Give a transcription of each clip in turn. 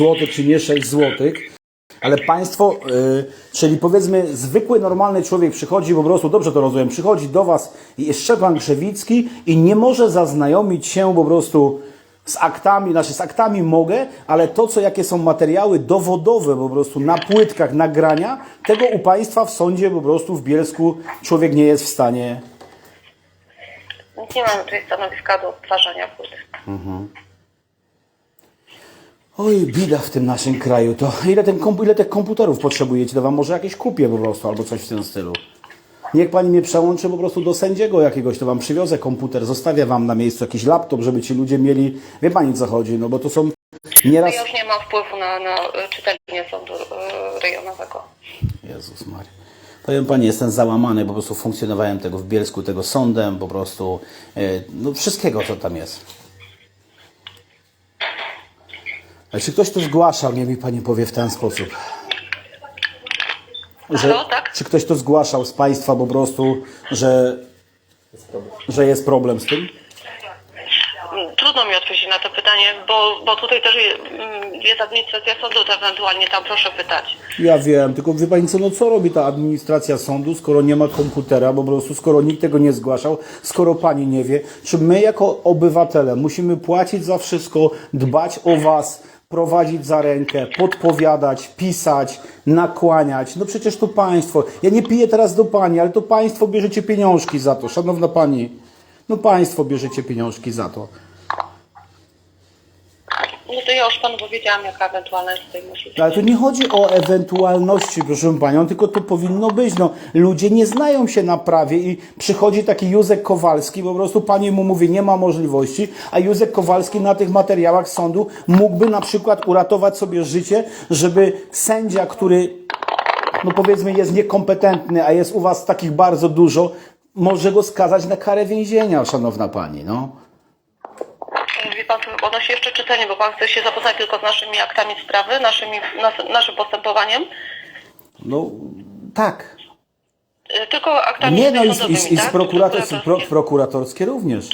zł, czy nie 6 zł. Ale państwo, y, czyli powiedzmy zwykły, normalny człowiek przychodzi po prostu, dobrze to rozumiem, przychodzi do was i jest Szczepan Krzewicki i nie może zaznajomić się po prostu z aktami, znaczy z aktami mogę, ale to, co jakie są materiały dowodowe po prostu na płytkach, nagrania, tego u państwa w sądzie po prostu w Bielsku człowiek nie jest w stanie. Nie mamy tutaj stanowiska do odtwarzania płyt. Oj, bida w tym naszym kraju. To ile, ten komp- ile tych komputerów potrzebujecie? To wam może jakieś kupię po prostu, albo coś w tym stylu. Niech pani mnie przełączy po prostu do sędziego jakiegoś, to wam przywiozę komputer, zostawię wam na miejscu jakiś laptop, żeby ci ludzie mieli. Wie pani co chodzi, no bo to są nieraz. Ja już nie mam wpływu na, na y, czytelnię sądu y, rejonowego. Jezus Maria. Powiem pani, jestem załamany, po prostu funkcjonowałem tego w Bielsku, tego sądem, po prostu e, no wszystkiego, co tam jest. Ale czy ktoś to zgłaszał, niech mi pani powie w ten sposób. Że, Halo, tak? Czy ktoś to zgłaszał z państwa po prostu, że, że jest problem z tym? Mm, Trudno mi odpowiedzieć na to pytanie, bo, bo tutaj też mm, jest administracja sądu, to ewentualnie tam proszę pytać. Ja wiem, tylko wie pani co, no co robi ta administracja sądu, skoro nie ma komputera, po prostu skoro nikt tego nie zgłaszał, skoro pani nie wie, czy my jako obywatele musimy płacić za wszystko, dbać o was, prowadzić za rękę, podpowiadać, pisać, nakłaniać. No przecież to państwo. Ja nie piję teraz do pani, ale to państwo bierzecie pieniążki za to, szanowna pani. No państwo bierzecie pieniążki za to. No to ja już panu powiedziałam, jaka ewentualna jest tutaj możliwość. Ale tu nie chodzi o ewentualności, proszę panią, tylko to powinno być. No, ludzie nie znają się na prawie i przychodzi taki Józek Kowalski, po prostu pani mu mówi, nie ma możliwości, a Józek Kowalski na tych materiałach sądu mógłby na przykład uratować sobie życie, żeby sędzia, który no powiedzmy jest niekompetentny, a jest u was takich bardzo dużo, może go skazać na karę więzienia, szanowna pani, no. Pan, odnosi jeszcze czytelnie, bo pan chce się zapoznać tylko z naszymi aktami sprawy, naszymi, nas, naszym postępowaniem. No, tak. Y, Tylko aktami Nie, no i, z- i, i z tak? pro, Prokuratorskie. również.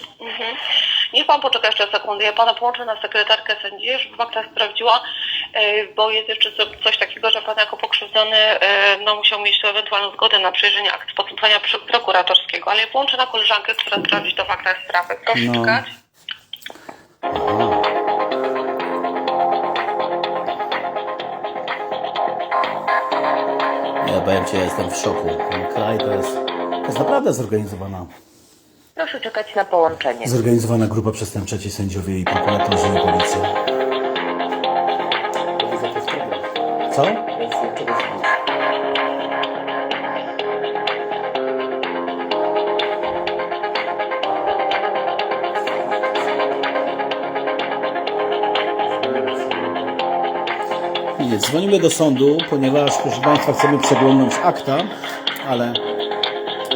Niech pan poczeka jeszcze sekundę. Ja pana połączę na sekretarkę sędzi, żeby pan tak sprawdziła, e, bo jest jeszcze co- coś takiego, że pan jako pokrzywdzony e, no, musiał mieć tu ewentualną zgodę na przejrzenie akt postępowania prokuratorskiego. Ale ja połączę na koleżankę, która sprawdzi to w aktach sprawy. Proszę No. czekać. Ja powiem Ci, ja jestem w szoku. Ten kraj to jest, to jest naprawdę zorganizowana, Proszę czekać na połączenie. zorganizowana grupa przestępcza, ci sędziowie i prokuratorzy i policja. Co? Nie, dzwonimy do sądu, ponieważ, proszę Państwa, chcemy przeglądnąć akta, ale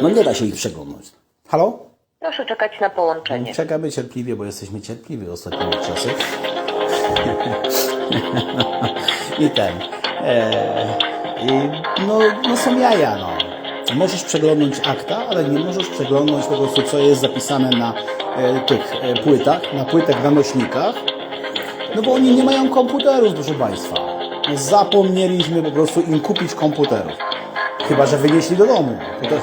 no nie da się ich przeglądać. Halo? Proszę czekać na połączenie. Czekamy cierpliwie, bo jesteśmy cierpliwi ostatnimi czasy. I ten. E, i, no, no są jaja, no. Możesz przeglądnąć akta, ale nie możesz przeglądać po prostu, co jest zapisane na e, tych e, płytach, na płytach, na nośnikach. No bo oni nie mają komputerów, proszę Państwa. Zapomnieliśmy po prostu im kupić komputerów. Chyba, że wynieśli do domu. To też...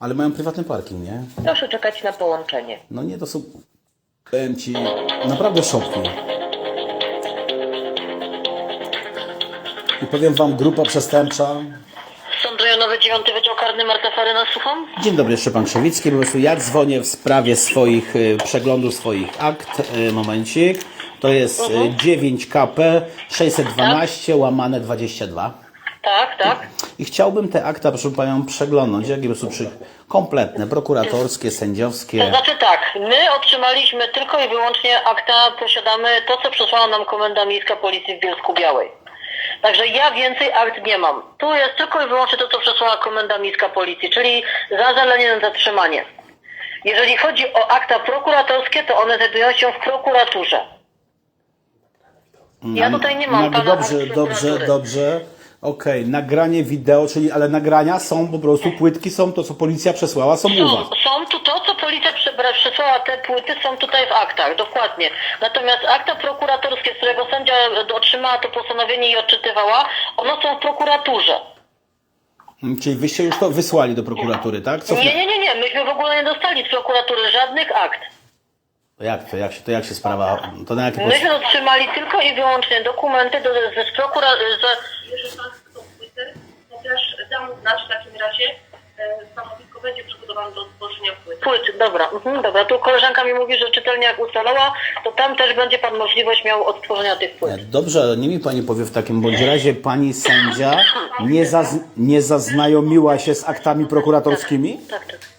Ale mają prywatny parking, nie? Proszę czekać na połączenie. No nie, to są, powiem Ci, naprawdę szopki. I powiem Wam, grupa przestępcza. Sąd rejonowy 9 Wydział Karny Marta Faryna, słucham? Dzień dobry, Szczepan Krzewicki. Po prostu ja dzwonię w sprawie swoich, y, przeglądu swoich akt. Y, Momencik. To jest y, 9KP 612 łamane 22. Tak, tak. I chciałbym te akta, proszę Panią, przeglądnąć. Jakie prostu przy... kompletne, prokuratorskie, To sędziowskie. znaczy tak, my otrzymaliśmy tylko i wyłącznie akta, posiadamy to, co przesłała nam Komenda Miejska Policji w Bielsku Białej. Także ja więcej akt nie mam. Tu jest tylko i wyłącznie to, co przesłała Komenda Miejska Policji, czyli zażalenie na zatrzymanie. Jeżeli chodzi o akta prokuratorskie, to one znajdują się w prokuraturze. Ja tutaj nie mam No, dobrze, dobrze, dobrze. Okej, nagranie wideo, czyli ale nagrania są po prostu, płytki są, to co policja przesłała, są u Są, was. są tu to, co policja przysłała te płyty, są tutaj w aktach, dokładnie. Natomiast akta prokuratorskie, z którego sędzia otrzymała to postanowienie i odczytywała, one są w prokuraturze. Mm, Czyli wyście już to wysłali do prokuratury, tak? Co, Nie, nie, nie, nie, myśmy w ogóle nie dostali z prokuratury żadnych akt. To jak to, jak się, to jak się sprawa, to na jakie? Myśmy otrzymali tylko i wyłącznie dokumenty do, ze, z prokura... Ze, Bierze Pan płytę, to też dam znać w takim razie, e, stanowisko będzie przygotowane do tworzenia płyty. Płyt, dobra, mhm, dobra. Tu koleżanka mi mówi, że czytelnie jak ustalała, to tam też będzie pan możliwość miał odtworzenia tych płyt. Dobrze, ale nie mi pani powie w takim bądź razie, pani sędzia nie, zaz, nie zaznajomiła się z aktami prokuratorskimi? Tak, tak.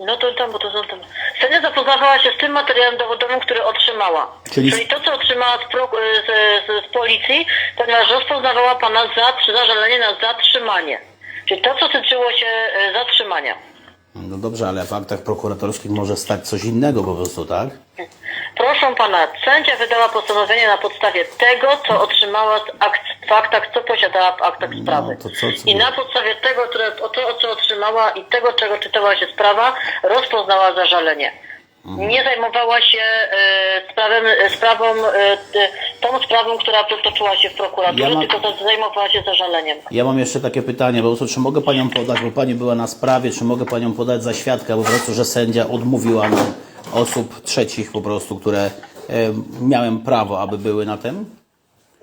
No to tam, bo to są tam. Sędzia zapoznawała się z tym materiałem dowodowym, który otrzymała. Czyli- Czyli, to, co otrzymała z, pro, z, z, z policji, ponieważ rozpoznawała pana za zażalenie na zatrzymanie. Czyli to, co tyczyło się e, zatrzymania. No dobrze, ale w aktach prokuratorskich może stać coś innego po prostu, tak? Proszę pana, sędzia wydała postanowienie na podstawie tego, co otrzymała z akt, w aktach, co posiadała w aktach sprawy. to co- co- I na podstawie tego, które, o to, co otrzymała i tego, czego czytała się sprawa, rozpoznała zażalenie. Nie zajmowała się e, sprawem, e, sprawą, e, t- tą sprawą, która toczyła się w prokuraturze, Ja mam- tylko za- zajmowała się zażaleniem. Ja mam jeszcze takie pytanie, prostu, czy mogę panią podać, bo pani była na sprawie, czy mogę panią podać za świadka po prostu, że sędzia odmówiła nam osób trzecich po prostu, które e, miałem prawo, aby były na tym?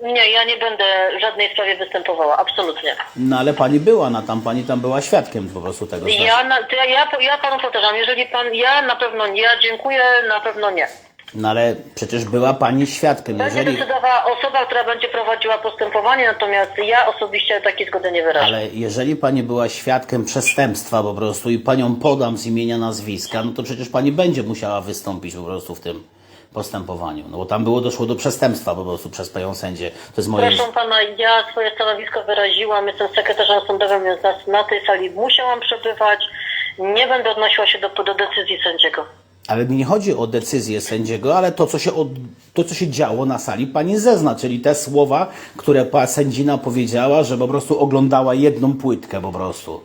Nie, ja nie będę w żadnej sprawie występowała, absolutnie. No ale pani była na tam, pani tam była świadkiem po prostu tego. Ja, na, to ja, ja, ja panu powtarzam, jeżeli pan, ja na pewno nie, ja dziękuję, na pewno nie. No ale przecież była pani świadkiem, Będzie jeżeli... decydowała osoba, która będzie prowadziła postępowanie, natomiast ja osobiście takiej zgody nie wyrażę. Ale jeżeli pani była świadkiem przestępstwa po prostu i panią podam z imienia, nazwiska, no to przecież pani będzie musiała wystąpić po prostu w tym postępowaniu. No bo tam było doszło do przestępstwa po prostu przez panią sędzię. To jest moje... Proszę pana, ja swoje stanowisko wyraziłam, jestem sekretarzem sądowym, więc na, na tej sali musiałam przebywać. Nie będę odnosiła się do, do decyzji sędziego. Ale mi nie chodzi o decyzję sędziego, ale to co, się od, to, co się działo na sali, pani zezna, czyli te słowa, które pa sędzina powiedziała, że po prostu oglądała jedną płytkę po prostu.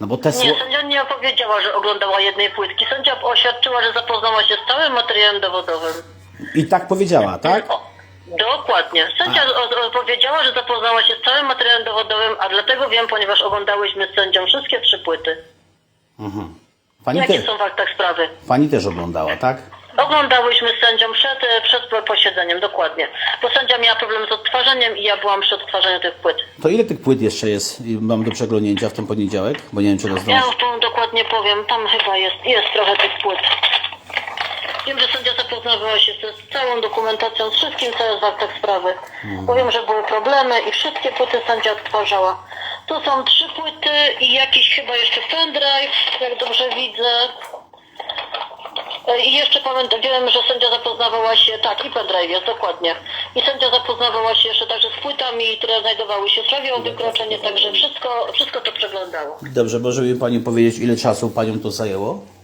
No bo te Nie, sędzia nie opowiedziała, że oglądała jednej płytki. Sędzia oświadczyła, że zapoznała się z całym materiałem dowodowym. I tak powiedziała, tak? O, dokładnie. Sędzia o- opowiedziała, że zapoznała się z całym materiałem dowodowym, a dlatego wiem, ponieważ oglądałyśmy z sędzią wszystkie trzy płyty. Pani, Jakie te, są w aktach sprawy? pani też oglądała, tak? Oglądałyśmy z sędzią przed, e, przed posiedzeniem, dokładnie. Bo sędzia miała problem z odtwarzaniem i ja byłam przy odtwarzaniu tych płyt. To ile tych płyt jeszcze jest, i mam do przeglądnięcia w ten poniedziałek? Bo nie wiem, czy to Ja zdążę. tu dokładnie powiem, tam chyba jest, jest trochę tych płyt. Wiem, że sędzia zapoznawała się z całą dokumentacją, z wszystkim, co jest w aktach sprawy. Powiem, że były problemy i wszystkie płyty sędzia odtwarzała. Tu są trzy płyty i jakiś chyba jeszcze pendrive, jak dobrze widzę. E, I jeszcze pamiętam, wiem, że sędzia zapoznawała się, tak, i pendrive jest, dokładnie. I sędzia zapoznawała się jeszcze także z płytami, które znajdowały się w sprawie o wykroczenie, także wszystko, wszystko to przeglądało. Dobrze, może mi pani powiedzieć, ile czasu panią to zajęło?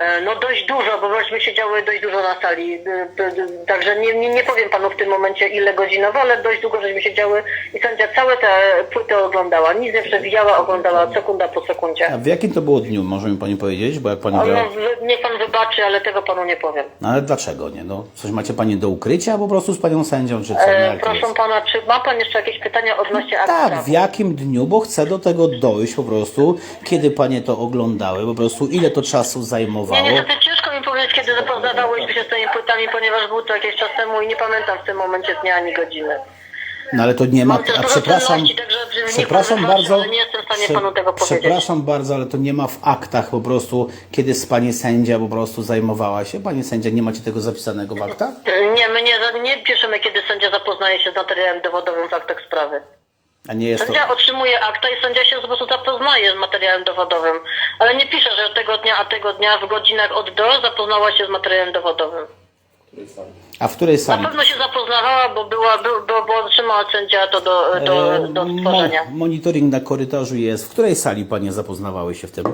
E, No dość dużo, bo myśmy siedziały dość dużo na sali. D- Także nie, nie, nie powiem panu w tym momencie ile godzinowo, ale dość długo żeśmy siedziały i sędzia całe te płyty oglądała. Nic nie przewijała, oglądała sekunda po sekundzie. A w jakim to było dniu, może mi pani powiedzieć? Bo jak pani była... No, wy- niech pan wybaczy, ale tego panu nie powiem. No ale dlaczego nie? No, coś macie pani do ukrycia po prostu z panią sędzią, czy co? No, E, proszę jest? pana, czy ma pan jeszcze jakieś pytania odnośnie akt Tak, w jakim dniu, bo chcę do tego dojść po prostu, kiedy panie to oglądały, po prostu ile to czasu Nie, zajmowało. niestety ciężko mi powiedzieć, kiedy zapoznawałyśmy się z tymi płytami, ponieważ był to jakiś czas temu i nie pamiętam w tym momencie dnia ani godziny. No ale to nie ma, a przepraszam, przepraszam bardzo, nie przepraszam bardzo, ale to nie ma w aktach po prostu, kiedy z pani sędzia po prostu zajmowała się. Pani sędzia, nie macie tego zapisanego w aktach? Nie, my nie, nie piszemy, kiedy sędzia zapoznaje się z materiałem dowodowym w aktach sprawy. A nie jest to... Sędzia otrzymuje akta i sędzia się po prostu zapoznaje z materiałem dowodowym, ale nie pisze, że tego dnia, a tego dnia w godzinach od do zapoznała się z materiałem dowodowym. A w której Na sali? pewno się zapoznawała, bo była, bo, bo, otrzymała sędzia to do, do, E, do mo- stworzenia. monitoring na korytarzu jest. W której sali panie zapoznawały się w tym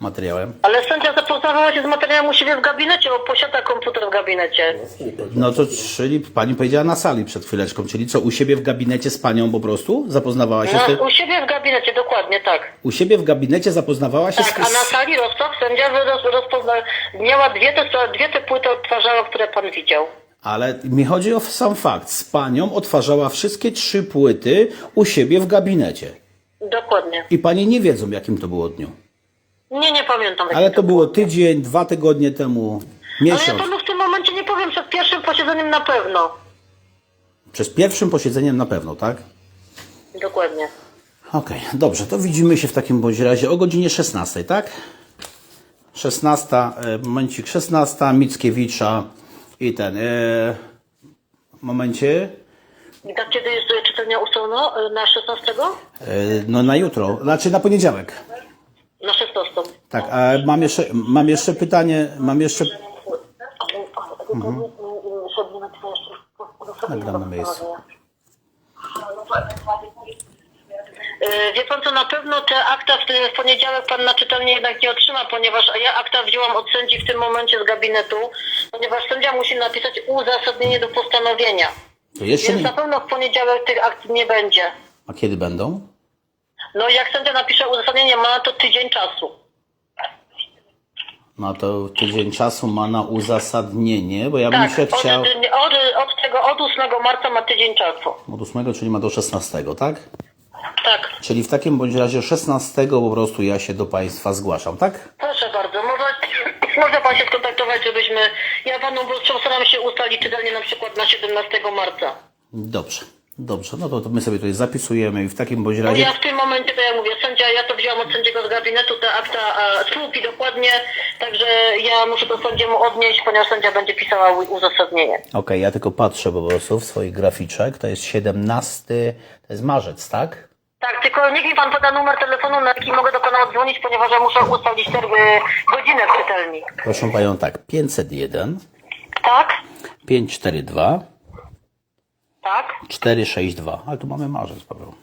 materiałem? Ale sędzia zapoznawała się z materiałem u siebie w gabinecie, bo posiada komputer w gabinecie. No to czyli pani powiedziała na sali przed chwileczką, czyli co, u siebie w gabinecie z panią po prostu zapoznawała się z tym? No, u siebie w gabinecie, dokładnie tak. U siebie w gabinecie zapoznawała się Tak, z... a na sali rozstaw sędzia roz, rozpozna, miała dwie te, dwie te płyty odtwarzała, które pan widział. Ale mi chodzi o sam fakt. Z panią odtwarzała wszystkie trzy płyty u siebie w gabinecie. Dokładnie. I panie nie wiedzą, jakim to było dniu. Nie, nie pamiętam. Ale to było tydzień, dwa tygodnie temu, Ale ja miesiąc. panu w tym momencie nie powiem przed pierwszym posiedzeniem na pewno. Przez pierwszym posiedzeniem na pewno, tak? Dokładnie. Okej, dobrze, to widzimy się w takim bądź razie o godzinie 16, tak? 16, e, momencik 16, Mickiewicza i ten, e, momencie, I tak kiedy jest czytania ustalone? E, Na 16? e, no na jutro, znaczy na poniedziałek. Na 16. Tak, a mam jeszcze, mam jeszcze pytanie, mam jeszcze, Mhm. nagram na miejscu. E, Wie pan co, na pewno te akta w, poniedziałek pan na czytelnie jednak nie otrzyma, ponieważ ja akta wzięłam od sędzi w tym momencie z gabinetu, ponieważ sędzia musi napisać uzasadnienie do postanowienia. To jeszcze Więc na nie, pewno w poniedziałek tych akt nie będzie. a kiedy będą? No jak sędzia napisze uzasadnienie, ma na to tydzień czasu. No to tydzień czasu ma na uzasadnienie, bo ja bym Tak, się od, chciał, od, od tego, od 8 marca ma tydzień czasu. od 8, czyli ma do 16, tak? Tak. Czyli w takim bądź razie 16 po prostu ja się do Państwa zgłaszam, tak? Proszę bardzo, może, może pan się skontaktować, żebyśmy. Ja panu postaram się ustalić czytelnie na przykład na 17 marca. Dobrze, dobrze, no to, to my sobie tutaj zapisujemy i w takim bądź razie... ja w tym momencie, to ja mówię, sędzia, ja to wziąłam od sędziego z gabinetu, te akta, a, spółki dokładnie, także ja muszę to sędziemu odnieść, ponieważ sędzia będzie pisała u- uzasadnienie. Okej, ja tylko patrzę po prostu w swoich graficzek, to jest 17, to jest marzec, tak? Tak, tylko niech mi pan poda numer telefonu, na jaki mogę do pana odzwonić, ponieważ ja muszę ustalić ter- y, godzinę w czytelni. Proszę Panią tak, 501, Tak? 542, Tak? 462, ale tu mamy marzec, Paweł.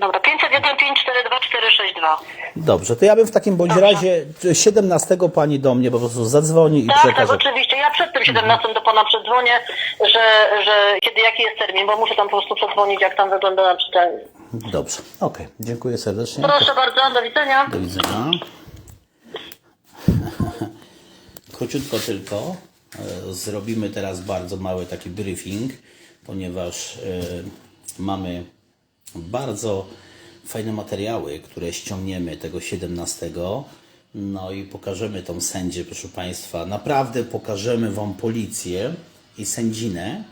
Dobra, 501 542 462. Dobrze, to ja bym w takim bądź razie 17 Pani do mnie po prostu zadzwoni i Tak, tak, przekaże. oczywiście. Ja przed tym 17 do pana przedzwonię, że, że kiedy jaki jest termin, bo muszę tam po prostu przedzwonić, jak tam wygląda na czytelni. Dobrze, okej, dziękuję serdecznie. Proszę bardzo, do widzenia. Do widzenia. Króciutko tylko. e, Zrobimy teraz bardzo mały taki briefing, ponieważ e, mamy bardzo fajne materiały, które ściągniemy tego 17. No i pokażemy tą sędzię, proszę Państwa. Naprawdę pokażemy Wam policję i sędzinę,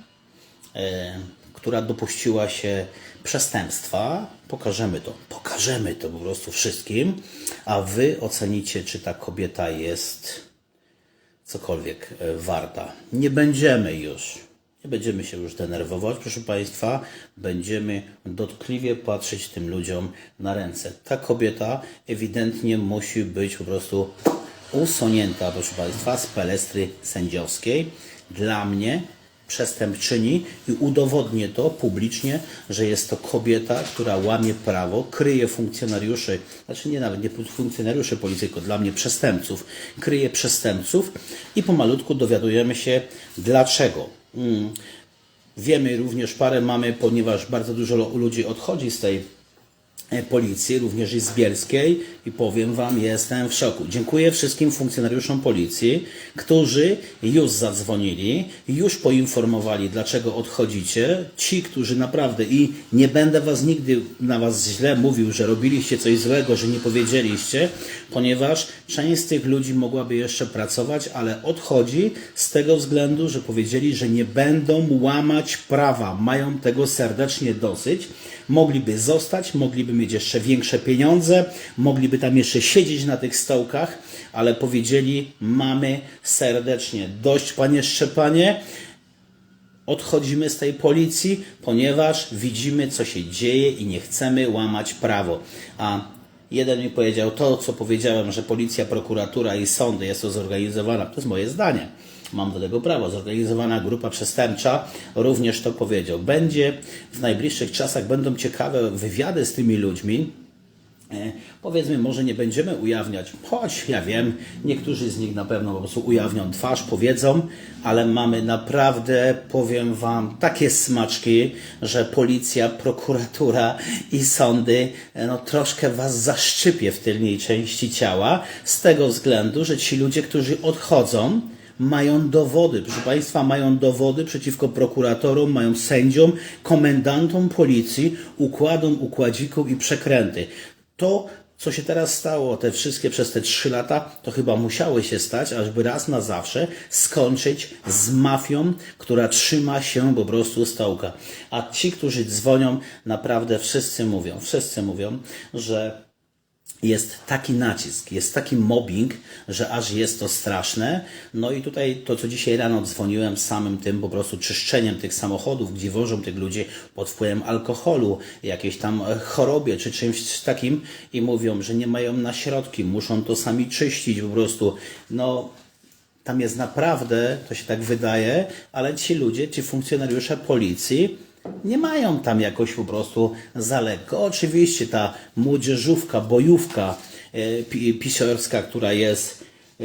e, która dopuściła się przestępstwa. Pokażemy to, pokażemy to po prostu wszystkim, a Wy ocenicie, czy ta kobieta jest cokolwiek e, warta. Nie będziemy już, nie będziemy się już denerwować, proszę Państwa, będziemy dotkliwie patrzeć tym ludziom na ręce. Ta kobieta ewidentnie musi być po prostu usunięta, proszę Państwa, z pelestry sędziowskiej. Dla mnie przestępczyni i udowodnię to publicznie, że jest to kobieta, która łamie prawo, kryje funkcjonariuszy, znaczy nie nawet nie funkcjonariuszy policji, tylko dla mnie przestępców, kryje przestępców i pomalutku dowiadujemy się dlaczego. Mm. Wiemy również parę mamy, ponieważ bardzo dużo ludzi odchodzi z tej policji, również i z Bielskiej i powiem Wam, jestem w szoku. Dziękuję wszystkim funkcjonariuszom policji, którzy już zadzwonili, już poinformowali, dlaczego odchodzicie. Ci, którzy naprawdę i nie będę Was nigdy na Was źle mówił, że robiliście coś złego, że nie powiedzieliście, ponieważ część z tych ludzi mogłaby jeszcze pracować, ale odchodzi z tego względu, że powiedzieli, że nie będą łamać prawa. Mają tego serdecznie dosyć mogliby zostać, mogliby mieć jeszcze większe pieniądze, mogliby tam jeszcze siedzieć na tych stołkach, ale powiedzieli: Mamy serdecznie dość, panie Szczepanie. Odchodzimy z tej policji, ponieważ widzimy, co się dzieje i nie chcemy łamać prawo. A jeden mi powiedział to, co powiedziałem, że policja, prokuratura i sądy jest to zorganizowana. To jest moje zdanie. Mam do tego prawo. Zorganizowana grupa przestępcza również to powiedział. Będzie w najbliższych czasach będą ciekawe wywiady z tymi ludźmi, E, Powiedzmy, może nie będziemy ujawniać, choć ja wiem, niektórzy z nich na pewno po prostu ujawnią twarz, powiedzą, ale mamy naprawdę, powiem Wam, takie smaczki, że policja, prokuratura i sądy e, no, troszkę Was zaszczypie w tylnej części ciała, z tego względu, że ci ludzie, którzy odchodzą, mają dowody, proszę Państwa, mają dowody przeciwko prokuratorom, mają sędziom, komendantom policji, układom, układzikom i przekręty. To, co się teraz stało, te wszystkie przez te trzy lata, to chyba musiały się stać, ażby raz na zawsze skończyć z mafią, która trzyma się po prostu stołka. A ci, którzy dzwonią, naprawdę wszyscy mówią, wszyscy mówią, że jest taki nacisk, jest taki mobbing, że aż jest to straszne. No i tutaj to, co dzisiaj rano dzwoniłem samym tym po prostu czyszczeniem tych samochodów, gdzie wożą tych ludzi pod wpływem alkoholu, jakiejś tam e, chorobie czy czymś takim i mówią, że nie mają na środki, muszą to sami czyścić po prostu. No, tam jest naprawdę, to się tak wydaje, ale ci ludzie, ci funkcjonariusze policji nie mają tam jakoś po prostu za lekko. Oczywiście ta młodzieżówka, bojówka pisiorska, która jest, e,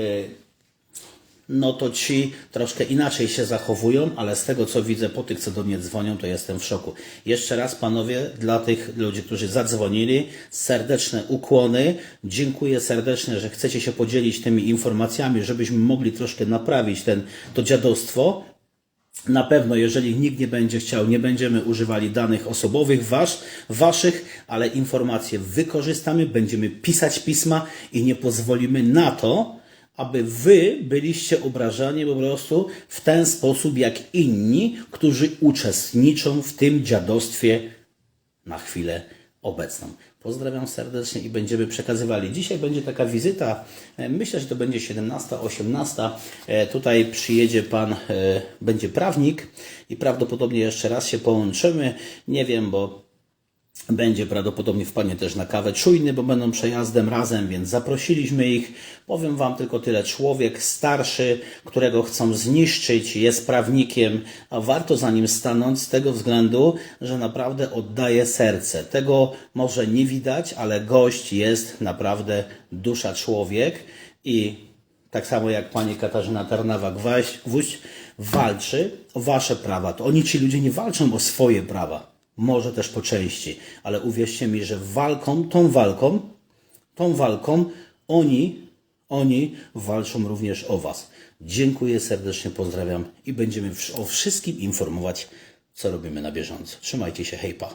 no to ci troszkę inaczej się zachowują, ale z tego co widzę po tych, co do mnie dzwonią, to jestem w szoku. Jeszcze raz panowie, dla tych ludzi, którzy zadzwonili, serdeczne ukłony. Dziękuję serdecznie, że chcecie się podzielić tymi informacjami, żebyśmy mogli troszkę naprawić ten, to dziadostwo. Na pewno, jeżeli nikt nie będzie chciał, nie będziemy używali danych osobowych wasz, waszych, ale informacje wykorzystamy, będziemy pisać pisma i nie pozwolimy na to, aby wy byliście obrażani po prostu w ten sposób jak inni, którzy uczestniczą w tym dziadostwie na chwilę obecną. Pozdrawiam serdecznie i będziemy przekazywali. Dzisiaj będzie taka wizyta, e, myślę, że to będzie 17, 18. E, Tutaj przyjedzie pan, e, będzie prawnik i prawdopodobnie jeszcze raz się połączymy. Nie wiem, bo będzie prawdopodobnie wpadnie też na kawę czujny, bo będą przejazdem razem, więc zaprosiliśmy ich. Powiem Wam tylko tyle. Człowiek starszy, którego chcą zniszczyć, jest prawnikiem, a warto za nim stanąć z tego względu, że naprawdę oddaje serce. Tego może nie widać, ale gość jest naprawdę dusza człowiek i tak samo jak pani Katarzyna Tarnawa-Gwóźdź walczy o wasze prawa. To oni ci ludzie nie walczą o swoje prawa. Może też po części, ale uwierzcie mi, że walką, tą walką, tą walką oni, oni walczą również o was. Dziękuję serdecznie, pozdrawiam i będziemy o wszystkim informować, co robimy na bieżąco. Trzymajcie się, hejpa.